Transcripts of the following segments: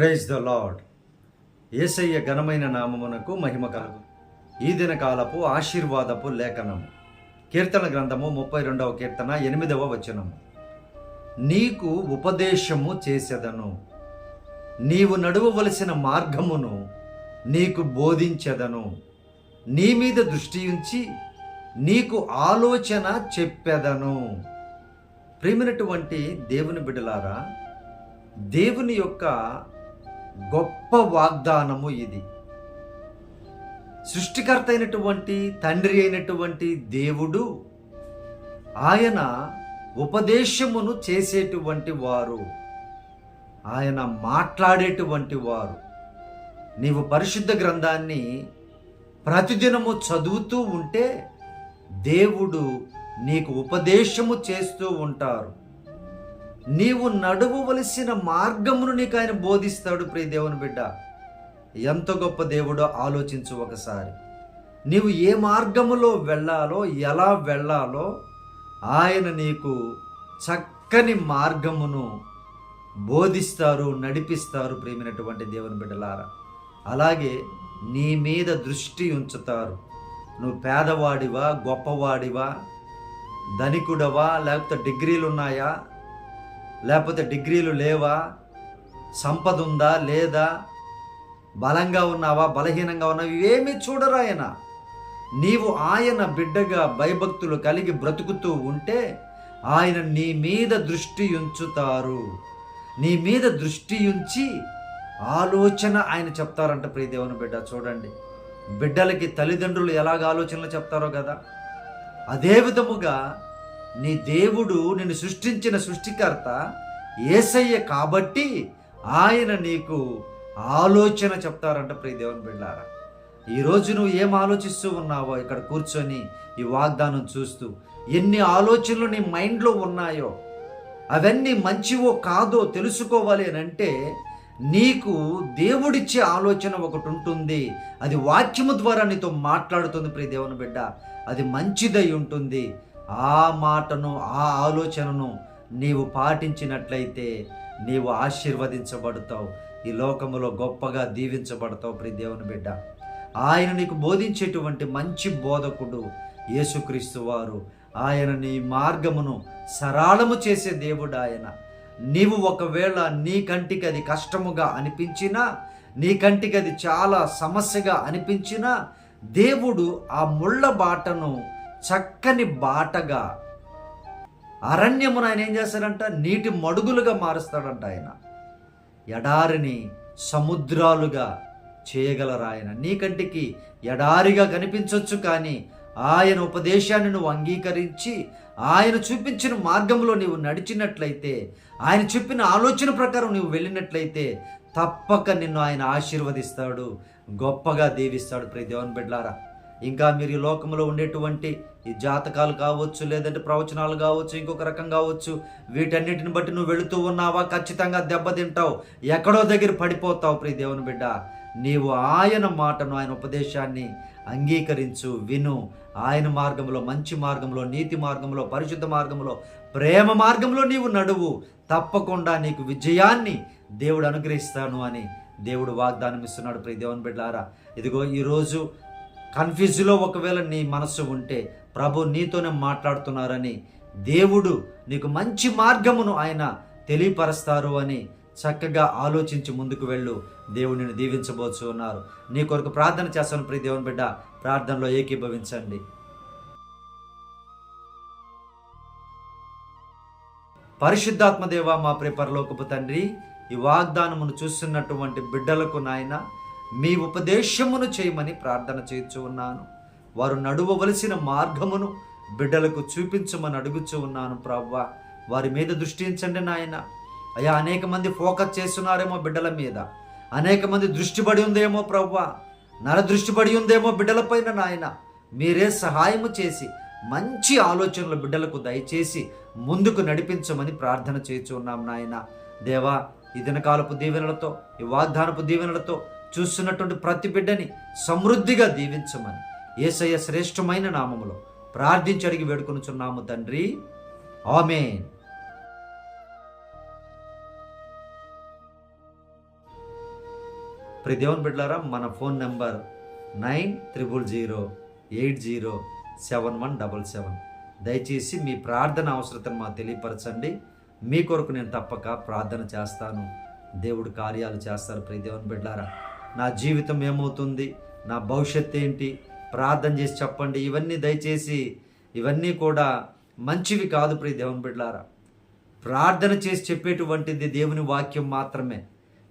Praise the lord. ఏసయ్య ఘనమైన నామమునకు మహిమ కలుగు. ఈ దిన కాలపు ఆశీర్వాదపు లేఖనము. కీర్తన గ్రంథము ముప్పై రెండవ కీర్తన ఎనిమిదవ వచనము. నీకు ఉపదేశము చేసెదను. నీవు నడువవలసిన మార్గమును నీకు బోధించెదను. నీ మీద దృష్టి ఉంచి నీకు ఆలోచన చెప్పెదను. ప్రేమినటువంటి దేవుని బిడ్డలారా దేవుని యొక్క గొప్ప వాగ్దానము ఇది. సృష్టికర్త అయినటువంటి తండ్రి అయినటువంటి దేవుడు ఆయన ఉపదేశమును చేసేటువంటి వారు. ఆయన మాట్లాడేటువంటి వారు. నీవు పరిశుద్ధ గ్రంథాన్ని ప్రతిదినము చదువుతూ ఉంటే దేవుడు నీకు ఉపదేశము చేస్తూ ఉంటారు. నీవు నడువవలసిన మార్గమును నీకు ఆయన బోధిస్తాడు ప్రియ దేవుని బిడ్డ. ఎంత గొప్ప దేవుడో ఆలోచించు ఒకసారి. నీవు ఏ మార్గములో వెళ్ళాలో ఎలా వెళ్ళాలో ఆయన నీకు చక్కని మార్గమును బోధిస్తారు నడిపిస్తారు ప్రేమినటువంటి దేవుని బిడ్డలారా. అలాగే నీ మీద దృష్టి ఉంచుతారు. నువ్వు పేదవాడివా గొప్పవాడివా ధనికుడవా లేకపోతే డిగ్రీలు ఉన్నాయా లేకపోతే డిగ్రీలు లేవా? సంపద ఉందా లేదా? బలంగా ఉన్నావా? బలహీనంగా ఉన్నావా? ఇవేమీ చూడరు ఆయన. నీవు ఆయన బిడ్డగా భయభక్తులు కలిగి బ్రతుకుతూ ఉంటే ఆయన నీ మీద దృష్టి ఉంచుతారు. నీ మీద దృష్టి ఉంచి ఆలోచన ఆయన చెప్తారంట ప్రియదేవుని బిడ్డ. చూడండి. బిడ్డలకి తల్లిదండ్రులు ఎలాగ ఆలోచనలు చెప్తారో కదా. అదే విధముగా నీ దేవుడు నిన్ను సృష్టించిన సృష్టికర్త ఏసయ్య కాబట్టి ఆయన నీకు ఆలోచన చెప్తారంట ప్రియ దేవుని బిళ్ళారా ఈరోజు నువ్వు ఏం ఆలోచిస్తూ ఉన్నావో ఇక్కడ కూర్చొని ఈ వాగ్దానం చూస్తూ ఎన్ని ఆలోచనలు నీ మైండ్లో ఉన్నాయో అవన్నీ మంచివో కాదో తెలుసుకోవాలి అని అంటే నీకు దేవుడిచ్చే ఆలోచన ఒకటి ఉంటుంది. అది వాక్యము ద్వారా నీతో మాట్లాడుతుంది ప్రియ దేవుని బిడ్డ. అది మంచిదై ఉంటుంది. ఆ మాటను ఆ ఆలోచనను నీవు పాటించినట్లయితే నీవు ఆశీర్వదించబడతావు. ఈ లోకములో గొప్పగా దీవించబడతావు ప్రతి దేవుని బిడ్డ. ఆయన నీకు బోధించేటువంటి మంచి బోధకుడు యేసుక్రీస్తు వారు. ఆయన నీ మార్గమును సరళము చేసే దేవుడు ఆయన. నీవు ఒకవేళ నీ కంటికి అది కష్టముగా అనిపించినా నీ కంటికి అది చాలా సమస్యగా అనిపించినా దేవుడు ఆ ముళ్ళ బాటను చక్కని బాటగా అరణ్యమును ఆయన ఏం చేస్తాడంట? నీటి మడుగులుగా మారుస్తాడంట ఆయన. ఎడారిని సముద్రాలుగా చేయగలరా ఆయన? నీ కంటికి ఎడారిగా కనిపించవచ్చు కానీ ఆయన ఉపదేశాన్ని నువ్వు అంగీకరించి ఆయన చూపించిన మార్గంలో నీవు నడిచినట్లయితే ఆయన చెప్పిన ఆలోచన ప్రకారం నువ్వు వెళ్ళినట్లయితే తప్పక నిన్ను ఆయన ఆశీర్వదిస్తాడు గొప్పగా దీవిస్తాడు. ప్రతి దేవన్ బిడ్లారా ఇంకా మీరు ఈ లోకంలో ఉండేటువంటి ఈ జాతకాలు కావచ్చు లేదంటే ప్రవచనాలు కావచ్చు ఇంకొక రకం కావచ్చు వీటన్నిటిని బట్టి నువ్వు వెళుతూ ఉన్నావా? ఖచ్చితంగా దెబ్బతింటావు. ఎక్కడో దగ్గర పడిపోతావు ప్రియ దేవుని బిడ్డ. నీవు ఆయన మాటను ఆయన ఉపదేశాన్ని అంగీకరించు విను. ఆయన మార్గంలో మంచి మార్గంలో నీతి మార్గంలో పరిశుద్ధ మార్గంలో ప్రేమ మార్గంలో నీవు నడువు. తప్పకుండా నీకు విజయాన్ని దేవుడు అనుగ్రహిస్తాను అని దేవుడు వాగ్దానం ఇస్తున్నాడు ప్రియ దేవుని బిడ్డారా ఇదిగో ఈరోజు కన్ఫ్యూజ్లో ఒకవేళ నీ మనస్సు ఉంటే ప్రభు నీతోనే మాట్లాడుతున్నారని దేవుడు నీకు మంచి మార్గమును ఆయన తెలియపరుస్తారు అని చక్కగా ఆలోచించి ముందుకు వెళ్ళు. దేవుడిని దీవించబోచు ఉన్నారు. నీ కొరకు ప్రార్థన చేస్తాను ప్రియ దేవుని బిడ్డ. ప్రార్థనలో ఏకీభవించండి. పరిశుద్ధాత్మదేవ మా ప్రియ పరలోకపు తండ్రి ఈ వాగ్దానమును చూస్తున్నటువంటి బిడ్డలకు నాయన మీ ఉపదేశమును చేయమని ప్రార్థన చేయించు ఉన్నాను. వారు నడువవలసిన మార్గమును బిడ్డలకు చూపించమని అడుగుచూ ఉన్నాను ప్రవ్వా. వారి మీద దృష్టించండి నాయన. అయ్యా అనేక మంది ఫోకస్ చేస్తున్నారేమో బిడ్డల మీద. అనేక మంది దృష్టి పడి ఉందేమో ప్రవ్వా. నర దృష్టి పడి ఉందేమో బిడ్డలపైన నాయన. మీరే సహాయము చేసి మంచి ఆలోచనలు బిడ్డలకు దయచేసి ముందుకు నడిపించమని ప్రార్థన చేస్తున్నాం ఉన్నాం నాయన. దేవా ఈ దినకాలపు దీవెనలతో ఈ వాగ్దానపు దీవెనలతో చూస్తున్నటువంటి ప్రతి బిడ్డని సమృద్ధిగా దీవించమని. ఏసయ్య శ్రేష్టమైన నామములో ప్రార్థించి అడిగి వేడుకొనుచున్నాము తండ్రి. ఆమెన్. ప్రతి దేవుని బిడ్డారా మన phone number nine triple zero eight zero seven one double seven. దయచేసి మీ ప్రార్థన అవసరతను మాకు తెలియపరచండి. మీ కొరకు నేను తప్పక ప్రార్థన చేస్తాను. దేవుడు కార్యాలు చేస్తారు ప్రతి దేవుని బిడ్డారా నా జీవితం ఏమవుతుంది? నా భవిష్యత్తు ఏంటి? ప్రార్థన చేసి చెప్పండి. ఇవన్నీ దయచేసి ఇవన్నీ కూడా మంచివి కాదు ప్రియ దేవుని బిడ్డారా ప్రార్థన చేసి చెప్పేటువంటిది దేవుని వాక్యం మాత్రమే.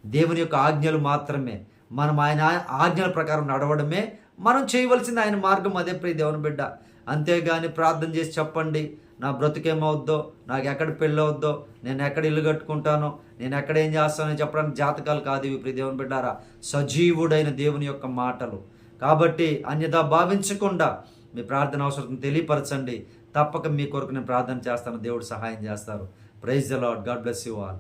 దేవుని యొక్క ఆజ్ఞలు మాత్రమే. మనం ఆయన ఆజ్ఞల ప్రకారం నడవడమే. మనం చేయవలసింది ఆయన మార్గం అదే ప్రియ దేవుని బిడ్డ. అంతేగాని ప్రార్థన చేసి చెప్పండి. నా బ్రతుకేమవుద్దో నాకు ఎక్కడ పెళ్ళవుద్దో నేను ఎక్కడ ఇల్లు కట్టుకుంటానో నేను ఎక్కడ ఏం చేస్తానో చెప్పడానికి జాతకాలు కాదు ఇవి ప్రియ దేవుని బిడ్డారా సజీవుడైన దేవుని యొక్క మాటలు. కాబట్టి అన్యదా భావించకుండా మీ ప్రార్థన అవసరం తెలియపరచండి. తప్పక మీ కొరకు నేను ప్రార్థన చేస్తాను. దేవుడు సహాయం చేస్తారు. Praise the Lord God bless you all